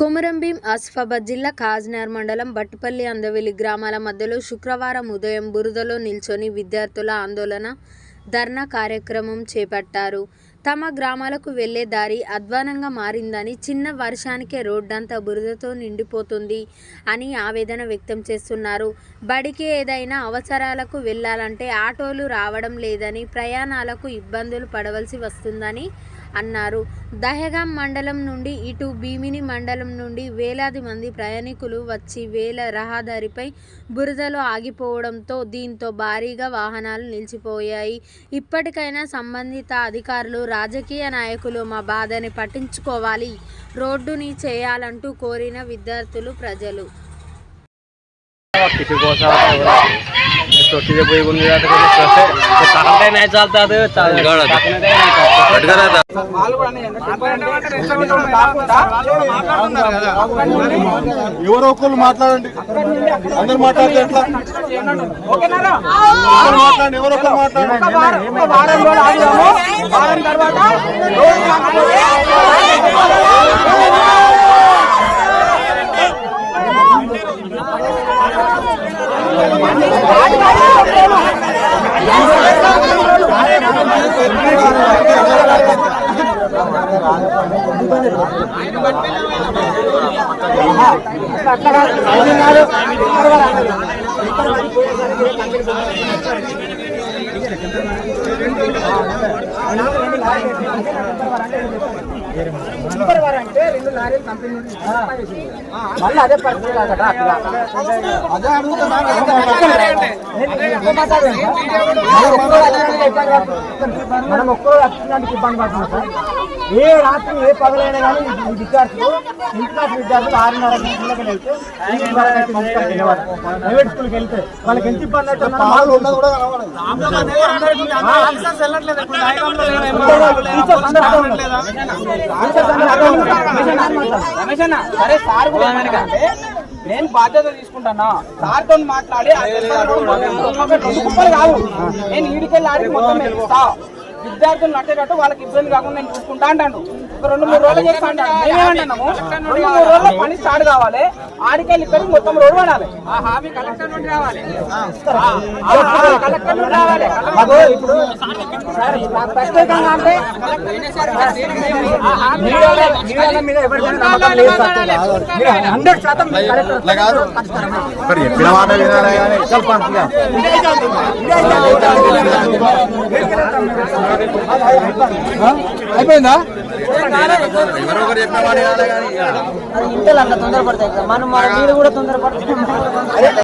కొమురంభీం ఆసిఫాబాద్ జిల్లా కాజ్నార్ మండలం బట్టుపల్లి అందవెల్లి గ్రామాల మధ్యలో శుక్రవారం ఉదయం బురదలో నిల్చొని విద్యార్థుల ఆందోళన ధర్నా కార్యక్రమం చేపట్టారు. తమ గ్రామాలకు వెళ్ళే దారి అధ్వానంగా మారిందని చిన్న వర్షానికే రోడ్డంతా బురదతో నిండిపోతుంది అని ఆవేదన వ్యక్తం చేస్తున్నారు. బడికి ఏదైనా అవసరాలకు వెళ్ళాలంటే ఆటోలు రావడం లేదని ప్రయాణాలకు ఇబ్బందులు పడవలసి వస్తుందని అన్నారు. దహగాం మండలం నుండి ఇటు భీమిని మండలం నుండి వేలాది మంది ప్రయాణికులు వచ్చి వేల రహదారిపై బురదలో ఆగిపోవడంతో దీంతో భారీగా వాహనాలు నిలిచిపోయాయి. ఇప్పటికైనా సంబంధిత అధికారులు రాజకీయ నాయకులు మా బాధని పట్టించుకోవాలి. రోడ్డుని చేయాలంటూ కోరిన విద్యార్థులు ప్రజలు. छोटी से कोई गुंडी जाते हैं कैसे तो ताकते नहीं चलता तो ताकने दे नहीं करता ఎవరో ఒకళ్ళు మాట్లాడండి అందరు మాట్లాడితే ఎట్లా అందరు మాట్లాడండి ఎవరో ఒకరు మాట్లాడండి సూపర్ వారు మళ్ళీ అదే పరిస్థితి మనం ఒక్కో వచ్చినందుకు ఇబ్బంది పడుతున్నాం సార్. ఏ రాత్రి ఏ పగలైనా కానీ ఈ విద్యార్థులు క్లాస్ విద్యార్థులు ఆరున్నర గంటలకు వెళ్తే అయితే. ప్రైవేట్ స్కూల్కి వెళ్తే వాళ్ళకి ఎంత ఇబ్బంది కనబడదు. టీచర్స్ అందరూ రమేష్ అన్న సరే సార్ కూడా ఏమనకంటే నేను బాధ్యత తీసుకుంటానా సార్తో మాట్లాడి ఆ రెండు కుప్పలు కావు నేను ఈడికెళ్ళి ఆడికి మొత్తం వెళ్తా విద్యార్థులు నట్టేటట్టు వాళ్ళకి ఇబ్బంది కాకుండా నేను చూసుకుంటా అంటాను ఒక రెండు మూడు రోజులు చేస్తా అంటాను మేమేమంటున్నాము రెండు మూడు రోజుల్లో పని స్టార్ట్ కావాలి. ఆడికెళ్ళి ఇక్కడికి మొత్తం రోడ్ పడాలి. ఆ హామీ కలెక్టర్ నుండి రావాలి. కలెక్టర్ నుండి రావాలి. ఇప్పుడు ప్రత్యేకంగా అంటే హండ్రెడ్ శాతం కలెక్టర్ అయిపోయిందా అట్లా తొందరపడతాయి కదా. మనం మీద కూడా తొందరపడతాం